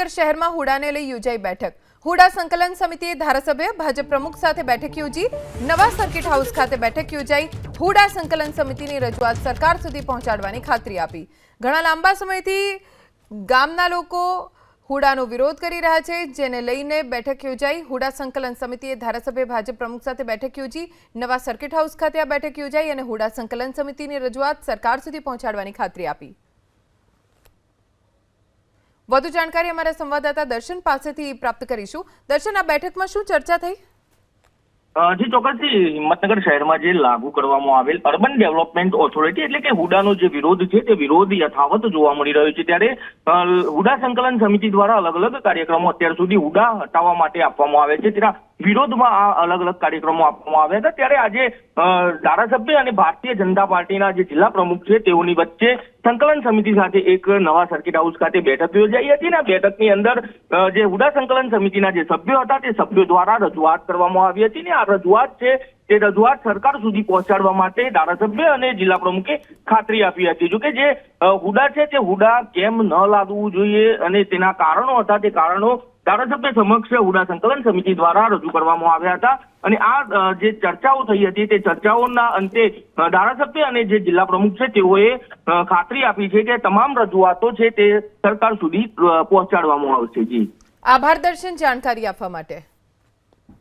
હિંમતનગર શહેરમાં હુડાને લઈ યોજાઈ બેઠક. હુડા સંકલન સમિતિએ ધારાસભ્ય, ભાજપ પ્રમુખ સાથે બેઠક યોજી, નવા સર્કિટ હાઉસ ખાતે બેઠક યોજાઈ, હુડા સંકલન સમિતિની રજૂઆત સરકાર સુધી પહોંચાડવાની ખાતરી આપી. ઘણા લાંબા સમયથી ગામના લોકો હુડાનો વિરોધ કરી રહ્યા છે, જેને લઈને બેઠક યોજાઈ. હુડા સંકલન સમિતિએ ધારાસભ્ય, ભાજપ પ્રમુખ સાથે બેઠક યોજી, નવા સર્કિટ હાઉસ ખાતે આ બેઠક યોજાઈ અને હુડા સંકલન સમિતિની રજૂઆત સરકાર સુધી પહોંચાડવાની ખાતરી આપી. વધુ જાણકારી અમારા સંવાદદાતા દર્શન પાસેથી પ્રાપ્ત કરીશું. દર્શન, આ બેઠકમાં શું ચર્ચા થઈ? જી, ચોક્કસથી હિંમતનગર શહેરમાં જે લાગુ કરવામાં આવેલ અર્બન ડેવલપમેન્ટ ઓથોરિટી એટલે કે હુડાનો જે વિરોધ છે, તે વિરોધ યથાવત જોવા મળી રહ્યો છે. ત્યારે હુડા સંકલન સમિતિ દ્વારા અલગ અલગ કાર્યક્રમો અત્યાર સુધી હુડા હટાવવા માટે આપવામાં આવે છે. તેના વિરોધમાં આ અલગ અલગ કાર્યક્રમો આપવામાં આવ્યા હતા. ત્યારે આજે ધારાસભ્ય અને ભારતીય જનતા પાર્ટીના જે જિલ્લા પ્રમુખ છે, તેઓની વચ્ચે સંકલન સમિતિ સાથે એક નવા સર્કિટ હાઉસ ખાતે બેઠક યોજાઈ હતી અને બેઠકની અંદર જે હુડા સંકલન સમિતિના જે સભ્યો હતા, તે સભ્યો દ્વારા રજૂઆત કરવામાં આવી હતી ને આ રજૂઆત છે, તે રજૂઆત સરકાર સુધી પહોંચાડવા માટે ધારાસભ્ય અને જિલ્લા પ્રમુખે ખાતરી આપી હતી. જોકે જે હુડા છે, તે હુડા કેમ ન લાદવું જોઈએ અને તેના કારણો હતા, તે કારણો ધારાસભ્ય સમક્ષ ઉડા સંકલન સમિતિ દ્વારા રજૂ કરવામાં આવ્યા હતા અને આ જે ચર્ચાઓ થઈ હતી તે ચર્ચાઓના અંતે ધારાસભ્ય અને જે જિલ્લા પ્રમુખ છે તેઓએ ખાતરી આપી છે કે તમામ રજૂઆતો છે તે સરકાર સુધી પહોંચાડવામાં આવશે. જી. આભાર દર્શન, જાણકારી આપવા માટે.